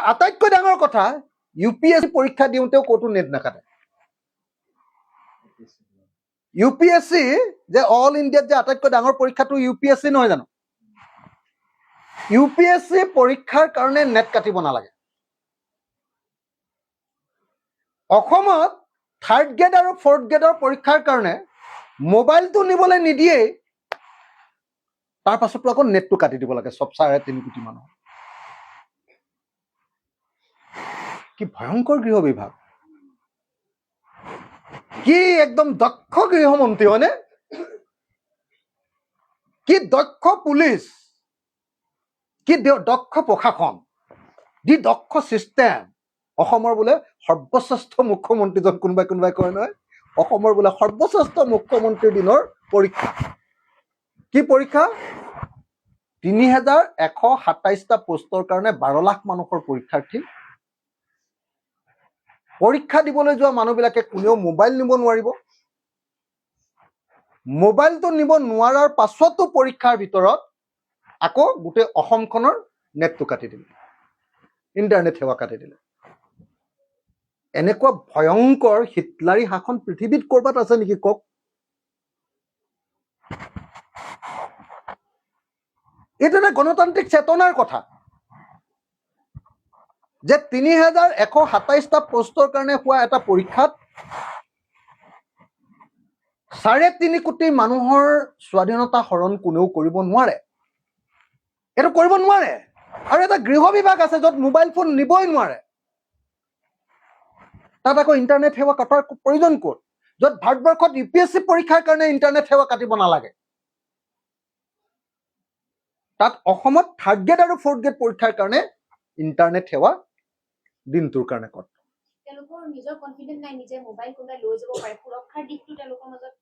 আটাইতকৈ ডাঙৰ কথা ইউ পি এছ চি পৰীক্ষা দিওঁতেও ক'তো নেট নাকাটে। ইউ পি এছ চি যে অল ইণ্ডিয়াত যে আটাইতকৈ ডাঙৰ পৰীক্ষাটো ইউ পি এছ চি নহয় জানো? ইউ পি এছ চি পৰীক্ষাৰ কাৰণে নেট কাটিব নালাগে। অসমত থাৰ্ড গ্ৰেড আৰু ফ'ৰ্থ গ্ৰেডৰ পৰীক্ষাৰ কাৰণে মোবাইলটো নিবলৈ নিদিয়েই তাৰ পাছতো আকৌ নেটটো কাটি দিব লাগে চব চাৰে তিনি কোটি মানুহ। কি ভয়ংকৰ গৃহ বিভাগ কি একদম দক্ষ গৃহমন্ত্ৰী হয়নে কি দক্ষ পুলিচ কি দক্ষ প্ৰশাসন যি দক্ষ অসমৰ বোলে সৰ্বশ্ৰেষ্ঠ মুখ্যমন্ত্ৰীজন কোনোবাই কোনোবাই কয় নহয়, অসমৰ বোলে সৰ্বশ্ৰেষ্ঠ মুখ্যমন্ত্ৰীৰ দিনৰ পৰীক্ষা। কি পৰীক্ষা? তিনি হাজাৰ এশ সাতাইছটা পোষ্টৰ কাৰণে বাৰ লাখ মানুহৰ পৰীক্ষাৰ্থী পৰীক্ষা দিবলৈ যোৱা মানুহবিলাকে কোনেও মোবাইল নিব নোৱাৰিব। মোবাইলটো নিব নোৱাৰাৰ পাছতো পৰীক্ষাৰ ভিতৰত আকৌ গোটেই অসমখনৰ নেটটো কাটি দিলে। ইণ্টাৰনেট সেৱা কাটি দিলে। এনেকুৱা ভয়ংকৰ হিটলাৰী শাসন পৃথিৱীত ক'ৰবাত আছে নেকি কওক? এইটো এটা গণতান্ত্ৰিক চেতনাৰ কথা। যে তিনি হাজাৰ এশ সাতাইছটা পোষ্টৰ কাৰণে হোৱা এটা পৰীক্ষাত চাৰে তিনি কোটি মানুহৰ স্বাধীনতা হৰণ কোনেও কৰিব নোৱাৰে। এইটো কৰিব নোৱাৰে। আৰু এটা গৃহ বিভাগ আছে য'ত মোবাইল ফোন নিবই নোৱাৰে। তাত আকৌ ইণ্টাৰনেট সেৱা কটাৰ প্ৰয়োজন ক'ত? য'ত ভাৰতবৰ্ষত ইউ পি এছ চি পৰীক্ষাৰ কাৰণে ইণ্টাৰনেট সেৱা কাটিব নালাগে। তাত অসমত থাৰ্ড গ্ৰেড আৰু ফ'ৰ্থ গ্ৰেড পৰীক্ষাৰ কাৰণে ইণ্টাৰনেট সেৱা দিনটোৰ কাৰণে কট। তেওঁলোকৰ নিজৰ কনফিডেন্ট নাই নিজে মোবাইল কোনোবাই লৈ যাব পাৰে সুৰক্ষাৰ দিশটো তেওঁলোকৰ মাজত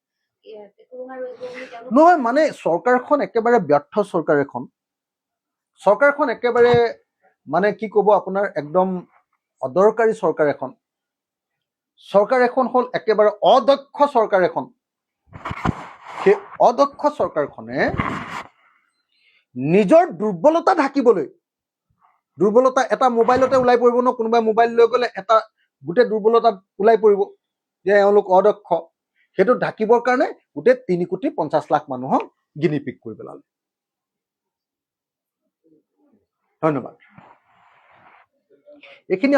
এ, সুৰুঙা ৰৈ যাব বুলি তেওঁলোক নহয় মানে চৰকাৰখন একেবাৰে ব্যৰ্থ চৰকাৰ এখন। চৰকাৰখন একেবাৰে মানে কি ক'ব আপোনাৰ একদম অদৰকাৰী চৰকাৰ এখন। চৰকাৰ এখন হ'ল একেবাৰে অদক্ষ চৰকাৰ এখন। সেই অদক্ষ চৰকাৰখনে নিজৰ দুৰ্বলতা ঢাকিবলৈ দুৰ্বলতা এটা মোবাইলতে ওলাই পৰিব ন কোনোবাই মোবাইল লৈ গ'লে এটা গোটেই দুৰ্বলতা ওলাই পৰিব, যে এওঁলোক অদক্ষ। সেইটো ঢাকিবৰ কাৰণে গোটেই তিনি কোটি পঞ্চাছ লাখ মানুহক গিনি পিক কৰি পেলালে। ধন্যবাদ। এইখিনি